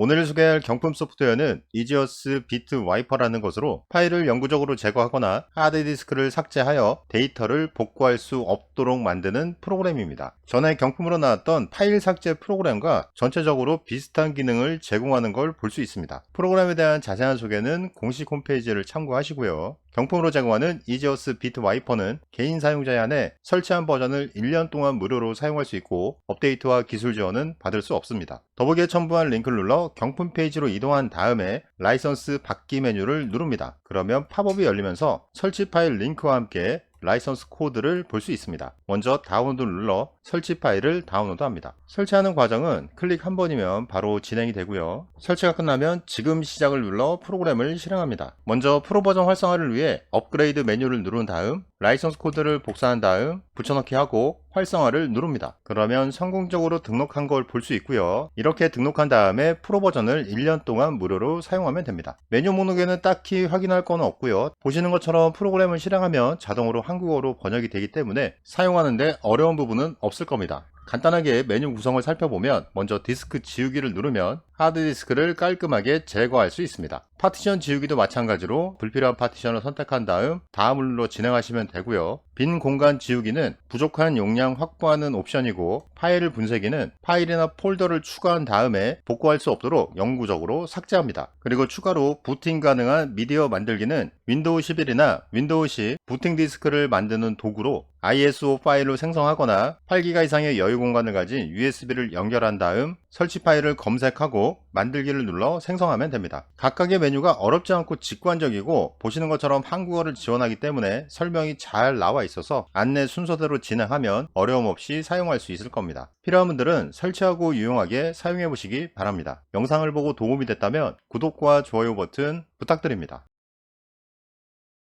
오늘 소개할 경품 소프트웨어는 이지어스 비트 와이퍼라는 것으로 파일을 영구적으로 제거하거나 하드디스크를 삭제하여 데이터를 복구할 수 없도록 만드는 프로그램입니다. 전에 경품으로 나왔던 파일 삭제 프로그램과 전체적으로 비슷한 기능을 제공하는 걸 볼 수 있습니다. 프로그램에 대한 자세한 소개는 공식 홈페이지를 참고하시고요. 경품으로 제공하는 이지어스 비트 와이퍼는 개인 사용자에 한해 설치한 버전을 1년 동안 무료로 사용할 수 있고 업데이트와 기술 지원은 받을 수 없습니다. 더보기에 첨부한 링크를 눌러 경품 페이지로 이동한 다음에 라이선스 받기 메뉴를 누릅니다. 그러면 팝업이 열리면서 설치 파일 링크와 함께 라이선스 코드를 볼 수 있습니다. 먼저 다운로드를 눌러 설치 파일을 다운로드 합니다. 설치하는 과정은 클릭 한 번이면 바로 진행이 되고요. 설치가 끝나면 지금 시작을 눌러 프로그램을 실행합니다. 먼저 프로 버전 활성화를 위해 업그레이드 메뉴를 누른 다음 라이선스 코드를 복사한 다음 붙여넣기 하고 활성화를 누릅니다. 그러면 성공적으로 등록한 걸 볼 수 있고요. 이렇게 등록한 다음에 프로 버전을 1년 동안 무료로 사용하면 됩니다. 메뉴 목록에는 딱히 확인할 건 없고요. 보시는 것처럼 프로그램을 실행하면 자동으로 한국어로 번역이 되기 때문에 사용하는데 어려운 부분은 없을 겁니다. 간단하게 메뉴 구성을 살펴보면 먼저 디스크 지우기를 누르면 하드디스크를 깔끔하게 제거할 수 있습니다. 파티션 지우기도 마찬가지로 불필요한 파티션을 선택한 다음 눌러 진행하시면 되고요. 빈 공간 지우기는 부족한 용량 확보하는 옵션이고 파일을 분쇄기는 파일이나 폴더를 추가한 다음에 복구할 수 없도록 영구적으로 삭제합니다. 그리고 추가로 부팅 가능한 미디어 만들기는 윈도우 11이나 윈도우 10 부팅 디스크를 만드는 도구로 ISO 파일을 생성하거나 8기가 이상의 여유 공간을 가진 USB를 연결한 다음 설치 파일을 검색하고 만들기를 눌러 생성하면 됩니다. 각각의 메뉴가 어렵지 않고 직관적이고 보시는 것처럼 한국어를 지원하기 때문에 설명이 잘 나와 있어서 안내 순서대로 진행하면 어려움 없이 사용할 수 있을 겁니다. 필요한 분들은 설치하고 유용하게 사용해 보시기 바랍니다. 영상을 보고 도움이 됐다면 구독과 좋아요 버튼 부탁드립니다.